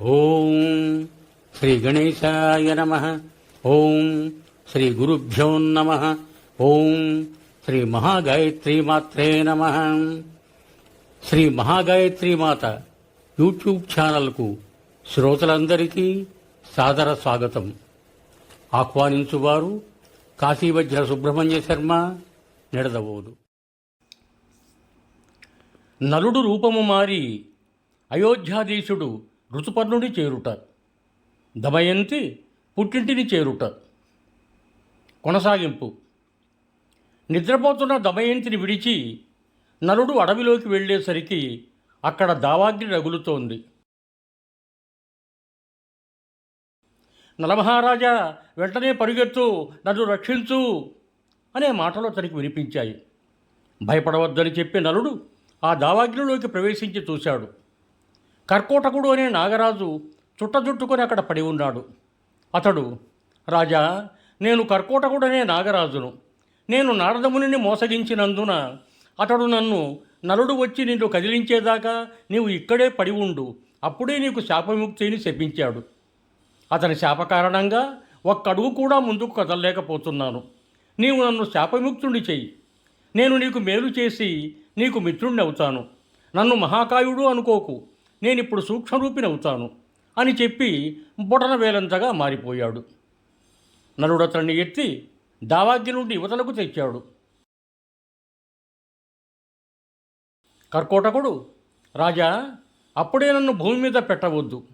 ఓం శ్రీ గణేశాయ నమ. ఓం శ్రీ గురుభ్యో నమ. ఓం శ్రీ మహాగాయత్రి మాత్రే నమ. శ్రీ మహాగాయత్రి మాత యూట్యూబ్ ఛానల్కు శ్రోతలందరికీ సాదర స్వాగతం. ఆహ్వానించువారు కాశీవజ్ర సుబ్రహ్మణ్య శర్మ నిడదవోదు. నలుడు రూపము మారి అయోధ్యాధీశుడు ఋతుపర్ణుడి చేరుట. దమయంతి పుట్టింటిని చేరుట. కొనసాగింపు. నిద్రపోతున్న దమయంతిని విడిచి నలుడు అడవిలోకి వెళ్ళేసరికి అక్కడ దావాగ్ని రగులుతోంది. నలమహారాజా వెంటనే పరుగెత్తు నన్ను రక్షించు అనే మాటలు అతనికి వినిపించాయి. భయపడవద్దని చెప్పి నలుడు ఆ దావాగ్నిలోకి ప్రవేశించి చూశాడు. కర్కోటకుడు అనే నాగరాజు చుట్టజుట్టుకొని అక్కడ పడి ఉన్నాడు. అతడు రాజా నేను కర్కోటకుడనే నాగరాజును. నేను నారదమునిని మోసగించినందున అతడు నన్ను నలుడు వచ్చి నిన్ను కదిలించేదాకా నీవు ఇక్కడే పడి ఉండు. అప్పుడే నీకు శాపముక్తిని శపించాడు. అతని శాప కారణంగా ఒక్కడుగు కూడా ముందుకు కదలలేకపోతున్నాను. నీవు నన్ను శాపముక్తుడి చెయ్యి. నేను నీకు మేలు చేసి నీకు మిత్రుణ్ణి అవుతాను. నన్ను మహాకాయుడు అనుకోకు. నేనిప్పుడు సూక్ష్మరూపిని అవుతాను అని చెప్పి బొటన వేలంతగా మారిపోయాడు. నలుడు అతన్ని ఎత్తి దావాగ్ని నుండి యువతలకు తెచ్చాడు. కర్కోటకుడు రాజా అప్పుడే నన్ను భూమి మీద పెట్టవద్దు.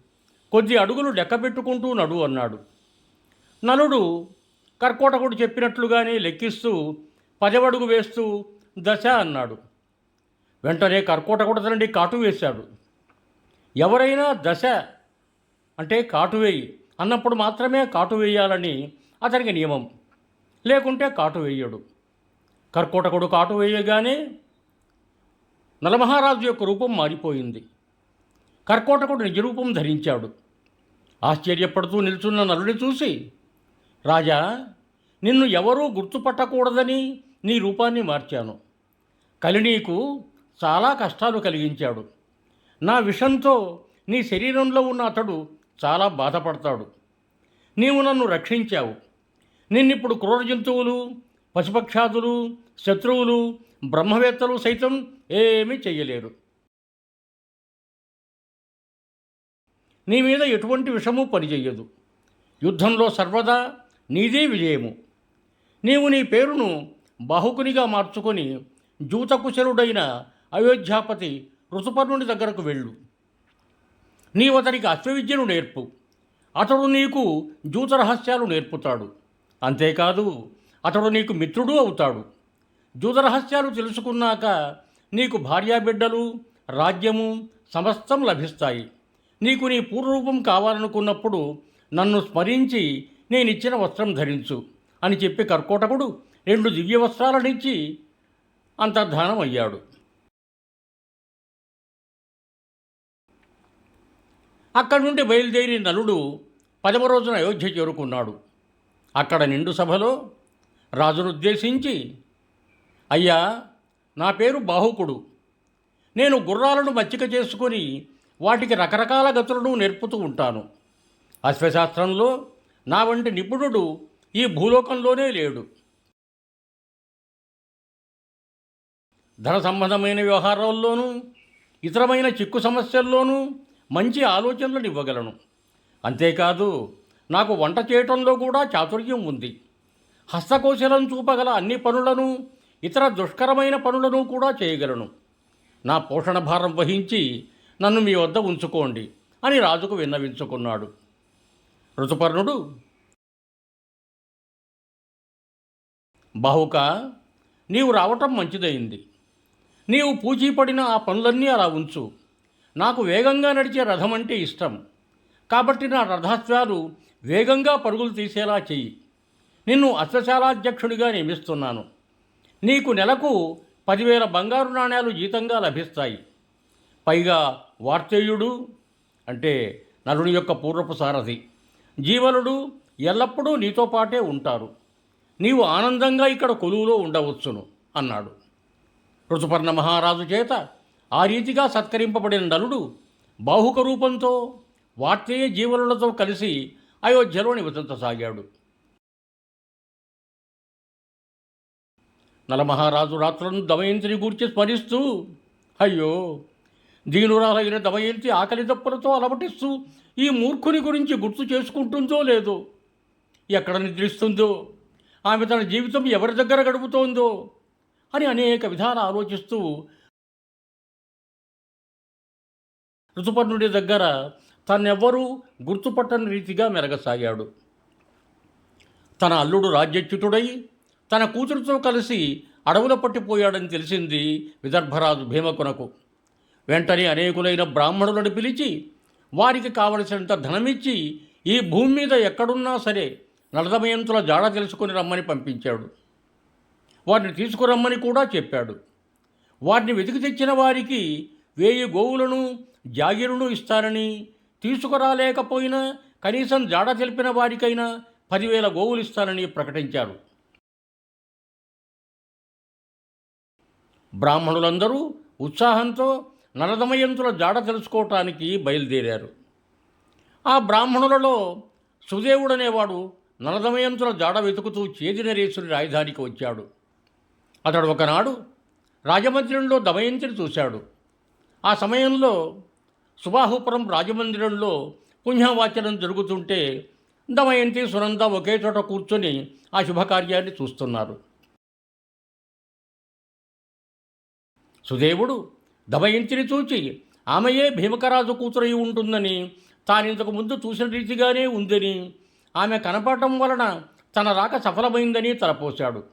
కొద్ది అడుగులు లెక్కబెట్టుకుంటూ నడు అన్నాడు. నలుడు కర్కోటకుడు చెప్పినట్లుగానే లెక్కిస్తూ పదవడుగు వేస్తూ దశ అన్నాడు. వెంటనే కర్కోటకుడు అతనిని కాటు వేశాడు. ఎవరైనా దశ అంటే కాటు వేయి అన్నప్పుడు మాత్రమే కాటు వేయాలని అతనికి నియమం. లేకుంటే కాటు వేయడు. కర్కోటకుడు కాటు వేయగానే నలమహారాజు యొక్క రూపం మారిపోయింది. కర్కోటకుడు నిజరూపం ధరించాడు. ఆశ్చర్యపడుతూ నిల్చున్న నలుడి చూసి రాజా నిన్ను ఎవరూ గుర్తుపట్టకూడదని నీ రూపాన్ని మార్చాను. కలి నీకు చాలా కష్టాలు కలిగించాడు. నా విషంతో నీ శరీరంలో ఉన్న అతడు చాలా బాధపడతాడు. నీవు నన్ను రక్షించావు. నిన్నిప్పుడు క్రూర జంతువులు పశుపక్షాదులు శత్రువులు బ్రహ్మవేత్తలు సైతం ఏమీ చెయ్యలేరు. నీ మీద ఎటువంటి విషము పనిచేయదు యుద్ధంలో సర్వదా నీదే విజయము. నీవు నీ పేరును బాహుకునిగా మార్చుకొని జూతకుశలుడైన అయోధ్యాపతి ఋతుపర్ణుని దగ్గరకు వెళ్ళు. నీవు అతనికి అశ్వవిద్యను నేర్పు. అతడు నీకు జూత రహస్యాలు నేర్పుతాడు. అంతేకాదు అతడు నీకు మిత్రుడు అవుతాడు. జూత రహస్యాలు తెలుసుకున్నాక నీకు భార్యాబిడ్డలు రాజ్యము సమస్తం లభిస్తాయి. నీకు నీ పూర్వరూపం కావాలనుకున్నప్పుడు నన్ను స్మరించి నేనిచ్చిన వస్త్రం ధరించు అని చెప్పి కర్కోటకుడు రెండు దివ్య వస్త్రాలనిచ్చి అంతర్ధానం అయ్యాడు అక్కడి నుండి బయలుదేరి నలుడు పదవ రోజున అయోధ్య చేరుకున్నాడు. అక్కడ నిండు సభలో రాజునుద్దేశించి అయ్యా నా పేరు బాహుకుడు. నేను గుర్రాలను మచ్చిక చేసుకొని వాటికి రకరకాల గతులను నేర్పుతూ ఉంటాను. అశ్వశాస్త్రంలో నా వంటి నిపుణుడు ఈ భూలోకంలోనే లేడు. ధన సంబంధమైన వ్యవహారాల్లోనూ ఇతరమైన చిక్కు సమస్యల్లోనూ మంచి ఆలోచనలను ఇవ్వగలను. అంతేకాదు నాకు వంట చేయటంలో కూడా చాతుర్యం ఉంది. హస్తకౌశలం చూపగల అన్ని పనులను ఇతర దుష్కరమైన పనులను కూడా చేయగలను. నా పోషణ భారం వహించి నన్ను మీ వద్ద ఉంచుకోండి అని రాజుకు విన్నవించుకున్నాడు. ఋతుపర్ణుడు బాహుక నీవు రావటం మంచిదైంది. నీవు పూచీపడిన ఆ పనులన్నీ అలా ఉంచు. నాకు వేగంగా నడిచే రథం అంటే ఇష్టం. కాబట్టి నా రథాశ్వాలు వేగంగా పరుగులు తీసేలా చెయ్యి. నిన్ను అశ్వశాలాధ్యక్షుడిగా నియమిస్తున్నాను. నీకు నెలకు పదివేల బంగారు నాణ్యాలు జీతంగా లభిస్తాయి. పైగా వార్తేయుడు అంటే నరుని యొక్క పూర్వపు సారథి జీవనుడు ఎల్లప్పుడూ నీతో పాటే ఉంటారు. నీవు ఆనందంగా ఇక్కడ కొలువులో ఉండవచ్చును అన్నాడు. ఋతుపర్ణ మహారాజు చేత ఆ రీతిగా సత్కరింపబడిన నలుడు బాహుక రూపంతో వార్తేయ జీవనులతో కలిసి అయోధ్యలో నివసించసాగాడు. నలమహారాజు రాత్రులను దమయంతిని గూర్చి స్మరిస్తూ అయ్యో దీనురాలైన దమయంతి ఆకలి దప్పులతో అలవటిస్తూ ఈ మూర్ఖుని గురించి గుర్తు చేసుకుంటుందో లేదో? ఎక్కడ నిద్రిస్తుందో? ఆమె తన జీవితం ఎవరి దగ్గర గడుపుతోందో? అని అనేక విధాలు ఆలోచిస్తూ ఋతుపర్ణుడి దగ్గర తన్నెవ్వరూ గుర్తుపట్టని రీతిగా మెరగసాగాడు. తన అల్లుడు రాజ్యచ్యుతుడై తన కూతురుతో కలిసి అడవుల పట్టిపోయాడని తెలిసింది విదర్భరాజు భీమకునకు. వెంటనే అనేకులైన బ్రాహ్మణులను పిలిచి వారికి కావలసినంత ధనమిచ్చి ఈ భూమి మీద ఎక్కడున్నా సరే నలదమయంతుల జాడ తెలుసుకొని రమ్మని పంపించాడు. వారిని తీసుకురమ్మని కూడా చెప్పాడు. వారిని వెతికి తెచ్చిన వారికి వేయి గోవులను జాగిరును ఇస్తారని తీసుకురాలేకపోయినా కనీసం జాడ తెలిపిన వారికైనా పదివేల గోవులు ఇస్తారని ప్రకటించారు. బ్రాహ్మణులందరూ ఉత్సాహంతో నలదమయంతుల జాడ తెలుసుకోవటానికి బయలుదేరారు. ఆ బ్రాహ్మణులలో సుదేవుడనేవాడు నలదమయంతుల జాడ వెతుకుతూ చేదినరేశ్వరి రాజధానికి వచ్చాడు. అతడు ఒకనాడు రాజమందిరంలో దమయంతిని చూశాడు. ఆ సమయంలో సుబాహుపురం రాజమందిరంలో పుణ్యవాచనం జరుగుతుంటే దమయంతి సునంద ఒకే చోట కూర్చొని ఆ శుభకార్యాన్ని చూస్తున్నారు. సుదేవుడు దమయంతిని చూచి ఆమెయే భీమకరాజు కూతురై ఉంటుందని తానింతకు ముందు చూసిన రీతిగానే ఉందని ఆమె కనపడటం వలన తన రాక సఫలమైందని తలపోశాడు.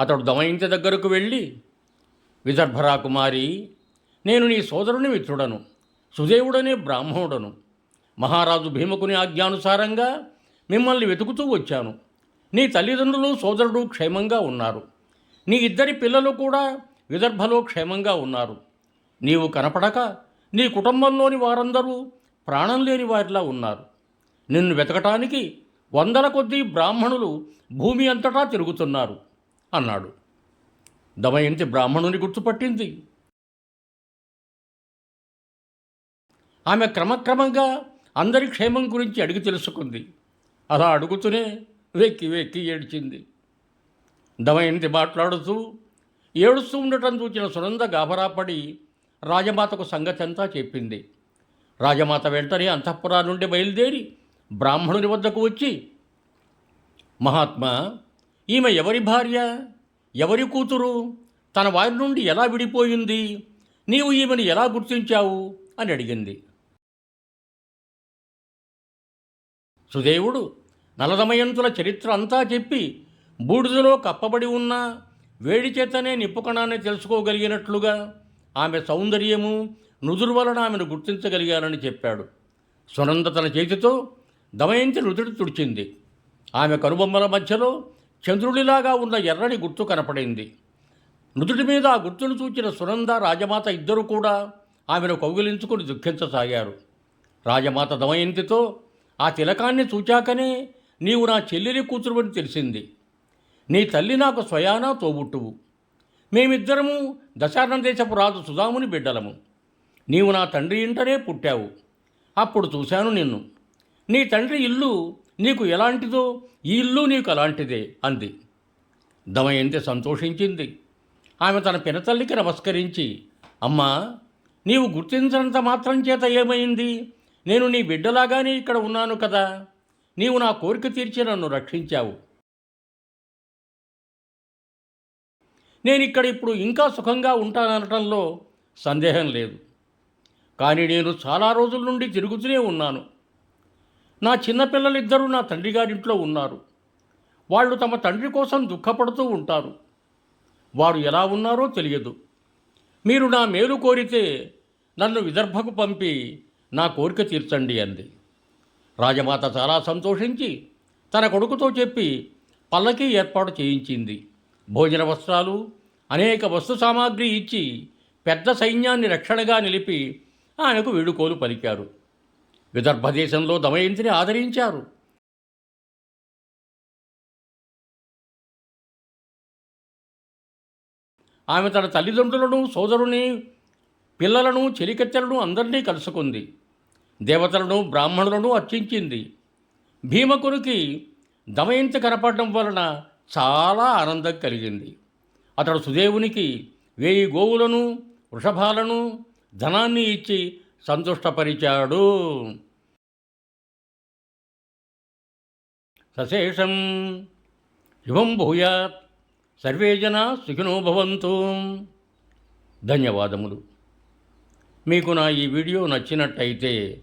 అతడు దమయంతి దగ్గరకు వెళ్ళి విదర్భరా కుమారి నేను నీ సోదరుని మిత్రుడను. సుదేవుడనే బ్రాహ్మణుడను. మహారాజు భీమకుని ఆజ్ఞానుసారంగా మిమ్మల్ని వెతుకుతూ వచ్చాను. నీ తల్లిదండ్రులు సోదరుడు క్షేమంగా ఉన్నారు. నీ ఇద్దరి పిల్లలు కూడా విదర్భలో క్షేమంగా ఉన్నారు. నీవు కనపడక నీ కుటుంబంలోని వారందరూ ప్రాణం లేని వారిలా ఉన్నారు. నిన్ను వెతకటానికి వందల కొద్దీ బ్రాహ్మణులు భూమి అంతటా తిరుగుతున్నారు అన్నాడు. దమయంతి బ్రాహ్మణుని గుర్తుపట్టింది ఆమె క్రమక్రమంగా అందరి క్షేమం గురించి అడిగి తెలుసుకుంది. అలా అడుగుతూనే వెక్కి వెక్కి ఏడ్చింది. దమయంతి మాట్లాడుతూ ఏడుస్తూ ఉండటం చూచిన సునంద గాభరాపడి రాజమాతకు సంగతి అంతా చెప్పింది. రాజమాత వెంటనే అంతఃపురా నుండి బయలుదేరి బ్రాహ్మణుని వద్దకు వచ్చి మహాత్మా ఈమె ఎవరి భార్య? ఎవరి కూతురు? తన వారి నుండి ఎలా విడిపోయింది? నీవు ఈమెను ఎలా గుర్తించావు? అని అడిగింది. సుదేవుడు నలదమయంతుల చరిత్ర అంతా చెప్పి బూడిదలో కప్పబడి ఉన్న వేడి చేతనే నిప్పుకణాన్ని తెలుసుకోగలిగినట్లుగా ఆమె సౌందర్యము నుదురు వలన ఆమెను గుర్తించగలిగానని చెప్పాడు. సునంద తన చేతితో దమయంతి రుదుడు తుడిచింది. ఆమె కనుబొమ్మల మధ్యలో చంద్రుడిలాగా ఉన్న ఎర్రని గుర్తు కనపడింది. నుదుటి మీద ఆ గుర్తును చూచిన సునంద రాజమాత ఇద్దరు కూడా ఆమెను కౌగిలించుకుని దుఃఖించసాగారు. రాజమాత దమయంతితో ఆ తిలకాన్ని చూచాకనే నీవు నా చెల్లెలి కూతురువని తెలిసింది. నీ తల్లి నాకు స్వయానా తోబుట్టువు. మేమిద్దరము దశారణం దేశపు రాజు సుధాముని బిడ్డలము. నీవు నా తండ్రి ఇంటనే పుట్టావు. అప్పుడు చూశాను నిన్ను. నీ తండ్రి ఇల్లు నీకు ఎలాంటిదో ఈ ఇల్లు నీకు అలాంటిదే అంది. దమయంతి సంతోషించింది. ఆమె తన పినతల్లికి నమస్కరించి అమ్మా నీవు గుర్తించినంత మాత్రం చేత ఏమైంది? నేను నీ బిడ్డలాగానే ఇక్కడ ఉన్నాను కదా. నీవు నా కోరిక తీర్చి నన్ను రక్షించావు. నేను ఇక్కడ ఇప్పుడు ఇంకా సుఖంగా ఉంటాననటంలో సందేహం లేదు. కానీ నేను చాలా రోజుల నుండి తిరుగుతూనే ఉన్నాను. నా చిన్నపిల్లలిద్దరూ నా తండ్రి గారింట్లో ఉన్నారు. వాళ్ళు తమ తండ్రి కోసం దుఃఖపడుతూ ఉంటారు. వారు ఎలా ఉన్నారో తెలియదు. మీరు నా మేలు కోరితే నన్ను విదర్భకు పంపి నా కోరిక తీర్చండి అంది. రాజమాత చాలా సంతోషించి తన కొడుకుతో చెప్పి పల్లకి ఏర్పాటు చేయించింది. భోజన వస్త్రాలు అనేక వస్తు సామాగ్రి ఇచ్చి పెద్ద సైన్యాన్ని రక్షణగా నిలిపి ఆమెకు వీడుకోలు పలికారు. విదర్భ దేశంలో దమయంతిని ఆదరించారు. ఆమె తన తల్లిదండ్రులను సోదరుని పిల్లలను చెలికత్తెలను అందరినీ కలుసుకుంది. దేవతలను బ్రాహ్మణులను అర్చించింది. భీమకునికి దమయంతి కనపడడం వలన చాలా ఆనందం కలిగింది. అతడు సుదేవునికి వేయి గోవులను వృషభాలను ధనాన్ని ఇచ్చి సంతుష్టపరిచాడు. సశేషం శుభం భూయాత్ సర్వే జన సుఖినో భవంతు. ధన్యవాదములు. మీకు నా ఈ వీడియో నచ్చినట్టయితే